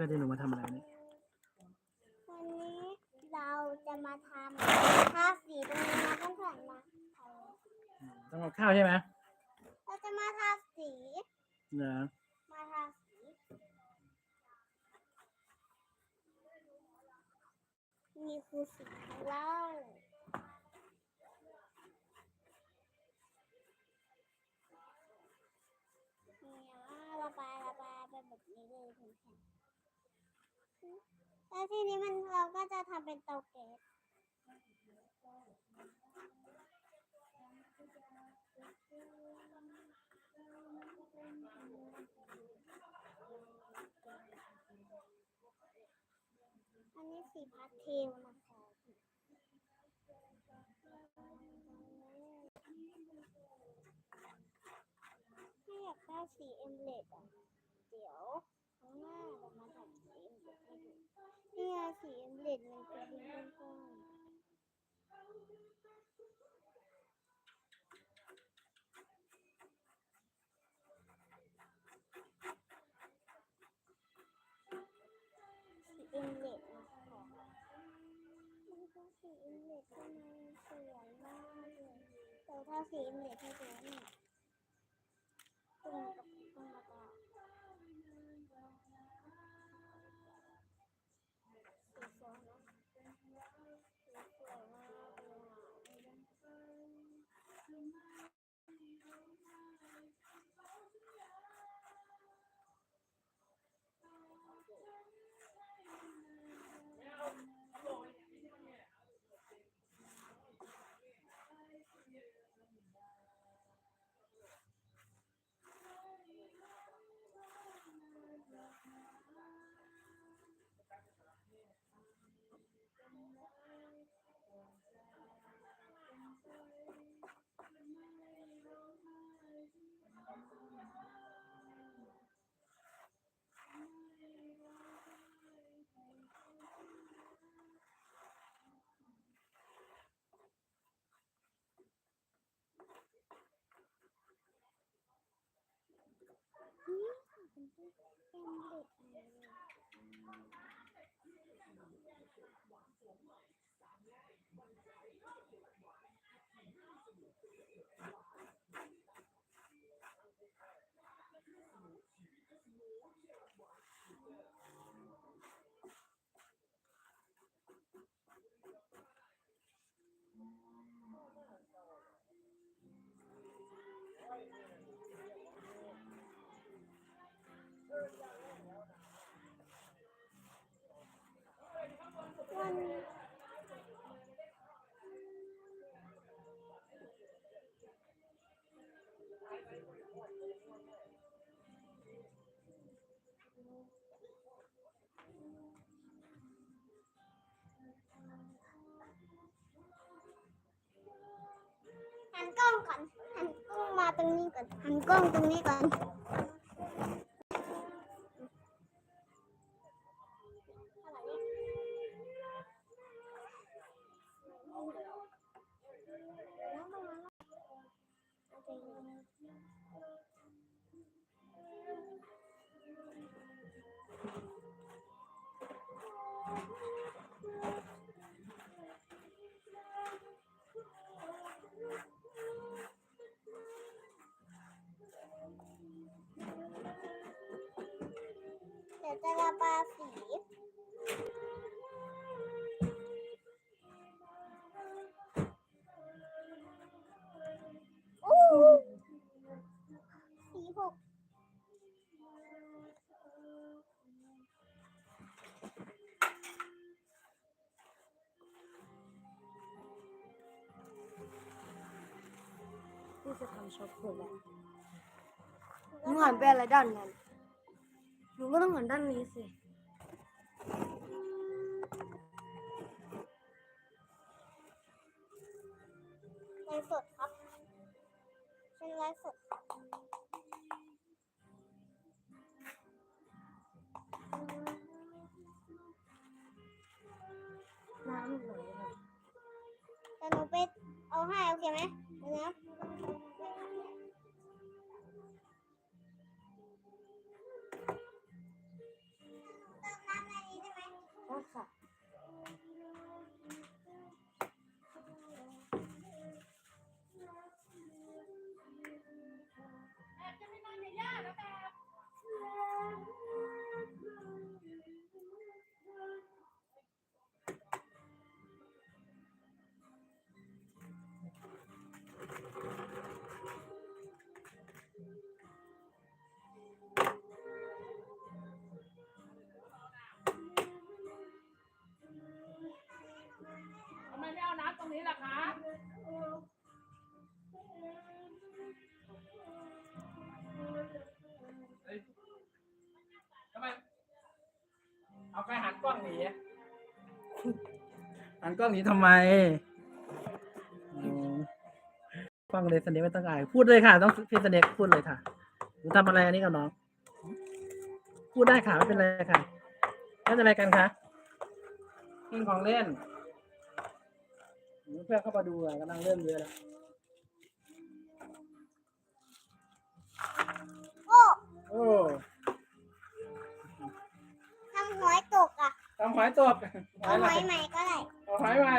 พื่อนที่หนูมาทำอะไรเนี่ยวันนี้เราจะมาทำทาสีตรงนี้นะเพื่อนๆนะอืมต้องกับข้าวใช่ไหมเราจะมาทาสีเนอะมาทาสีนี่คือสีของเราเนี่ยระบายระบายไปแบบนี้เลยเพื่อนๆ แล้วทีนี้มันเราก็จะทำเป็นเตาแก๊สอันนี้สีพาสเทลนะคะถ้าอยากได้สีเอมเลดอะ เดี๋ยวข้างหน้าเรามาทำ เนี่ไงสีเอมเลดมันจะเป็นก้อนๆสีเอมเลดนะคะมันก็สีเอมเลดทำไมสวยมากเลยแต่ถ้าสีเอมเลดให้ดูนี่ตรงกับเรา สีสวยนะสีสวยมากเลยอะนี่ค่ะ เป็นตู้เอ็มเด็ก รงนี้ก่อนหันกล้องตรงนี้ก่อน ยวจะระบายสีอู้สีหกที่จะทำช็อปเปิดแล้วหนูหันไปอะไรด้านนั้น หนูก็ต้องหันด้านนี้สิ ไลฟ์สดครับเป็นไลฟ์สดน้ำไหลเลยแต่หนูไปเอาให้โอเคไหมเดี๋ยวนะ Alpha. เอาไปหันกล้องหนีหันกล้องหนีทำไมฟังเลยสเน็กไม่ต้องอายพูดเลยค่ะ ต้องพี่สเน็กพูดเลยค่ะหนูทำอะไรอันนี้กับน้อง พูดได้ค่ะไม่เป็นไรค่ะเาจะอะไรกันคะเล่นของเล่นเพื่อนเข้ามาดูกำลังเล่นเยอะแล้ว หอยตกเอาหอยใหม่ก็ได้เอาหอยไปไหม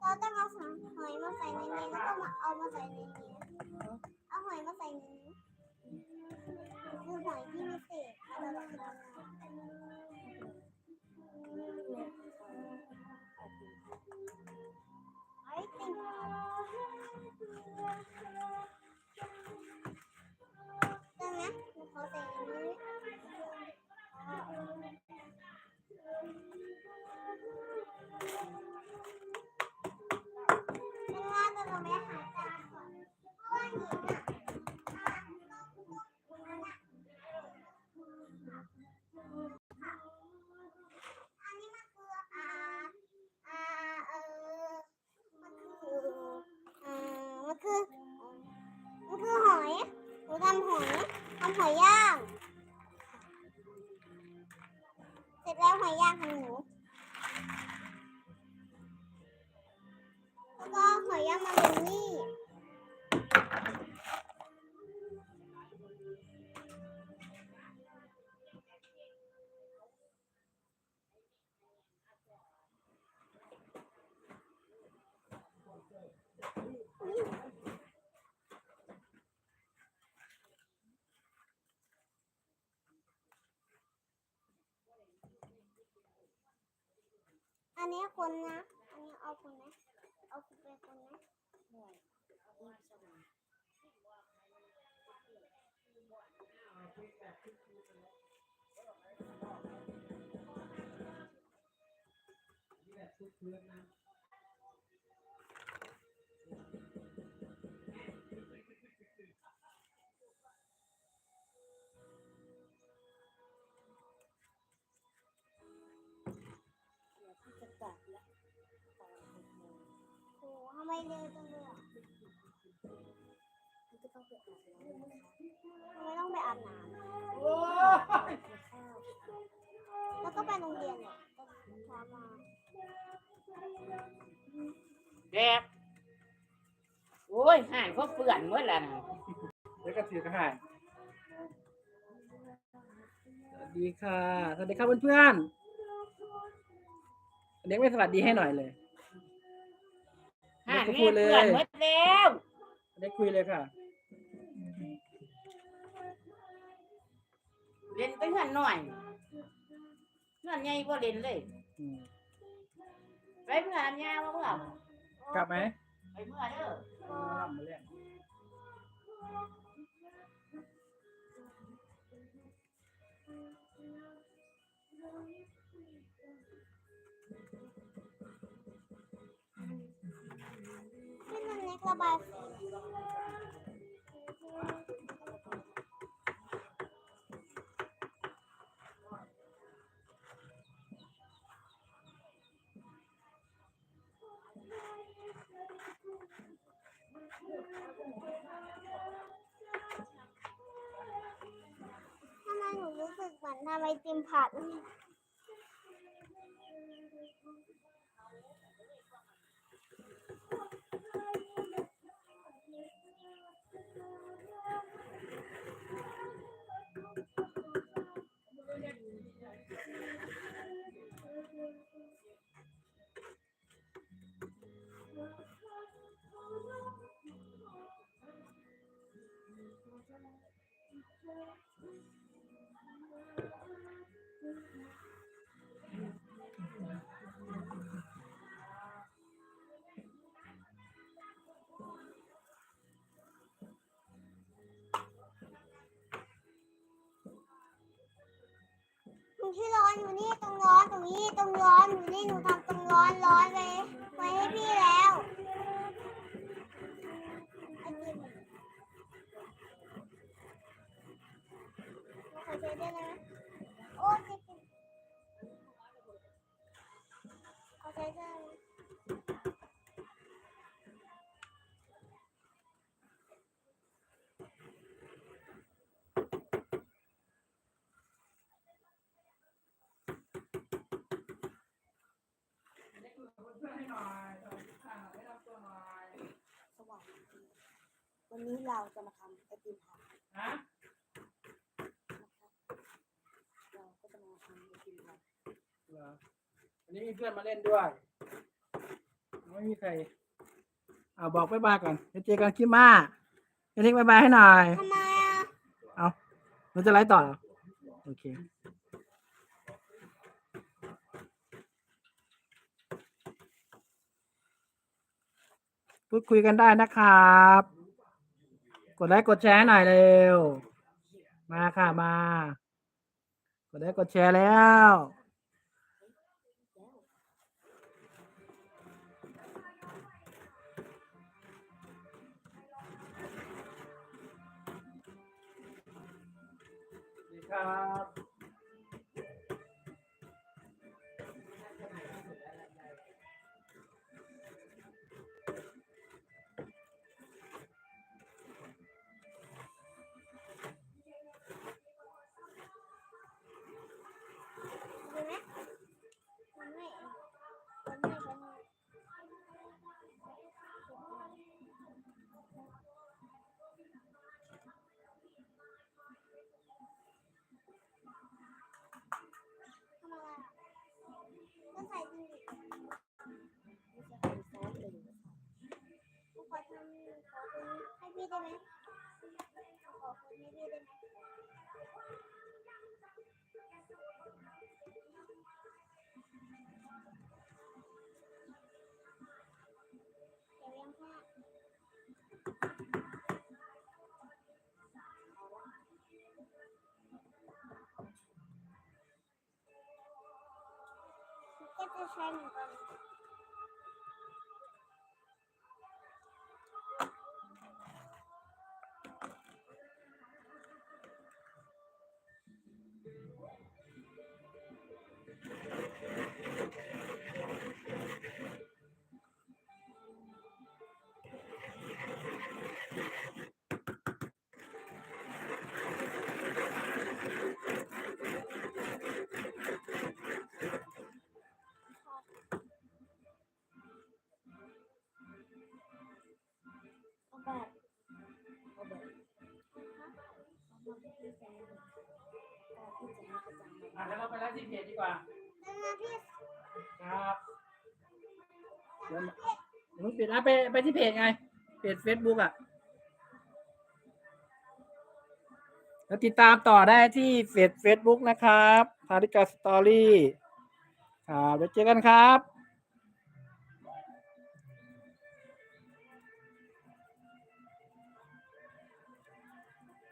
เราต้องเอาหอยมาใส่ในนี้แล้วก็มาเอามาใส่ในนี้เอาหอยมาใส่ในนี้คือหอยที่มีเศษเราจะทำหอยติ่งดัง นั้นหนูขอใส่ในนี้เป็นว่าย นนี้คนนะ อันนี้เอาคนนะ เอาคนไป็นคนนะจะกเพื่อนนะ บแล้วตอนหกโมงโหทำไมเร็วจังเลยอะมันก็ต้องไปอาบน้ำนะคะทำไมต้องไปอาบน้โอ้ยกินข้าวแล้วก็ไปโรงเรียนเลยตอนเช้ามาแดกโอ้ยหานเขาะเปื่อนเมื่อแล้วนะเดี๋ยวก็ถือกระหายสวัสดีค่ะ สวัสดีครับเพื่อนๆ เด็กไม่สวัสดีให้หน่อยเลยห่านเด็กก็นี่พูดเลเปื่อนยเมื่อแล้วเด็กคุยเลยค่ะเล่นไปเหือนหน่อยเหือนใหญ่บ่เล่นเลยอืมไปเมื่ออันยาวบ่เมื่อกลับไหมไปเมื่อเด้อเอามาเล่น ระบายสีทำไมหนูรู้สึกเหมือนทำไอติมผัด ที่ร้อนอยู่นี่ตรงร้อนตรงนี้ตรงร้อนอยู่นี่หนูทำตรงร้อนร้อนไว้ไว้ให้พี่แล้ว คุณช่วยให้หน่อยสวัสดีค่ะได้รัตัวหน่อยสว่างจวันนี้เราจะมาทำไอติมหาฮะนะคะเราก็จะมาทำไอติมหาเหรอวันนี้มีเพื่อนมาเล่นด้วย ไม่มีใครเอาบอกบ๊ายบายก่อนเดี๋เจอกันคิปมาเดี๋ยวกบ๊ายบายให้หน่อย ทำไมอะ เอาเราจะไลฟ์ต่อโอเค พูดคุยกันได้นะครับ กดไลค์กดแชร์หน่อยเร็ว มาค่ะมา กดไลค์กดแชร์แล้วครับ ให้พี่ได้ไเอาแบบที่แฟนการที่จะให้ประจำอะแล้วเราไปไลฟ์ที่เพจดีกว่า แล้วนะพี่ครับเดี๋ยวเดี๋ยวมึงปิดอะไปไปที่เพจไง เพจ Facebook อะ แล้วติดตามต่อได้ที่เพจ Facebook นะครับพาริกาสตอรี่ ครับไว้เจอกันครับ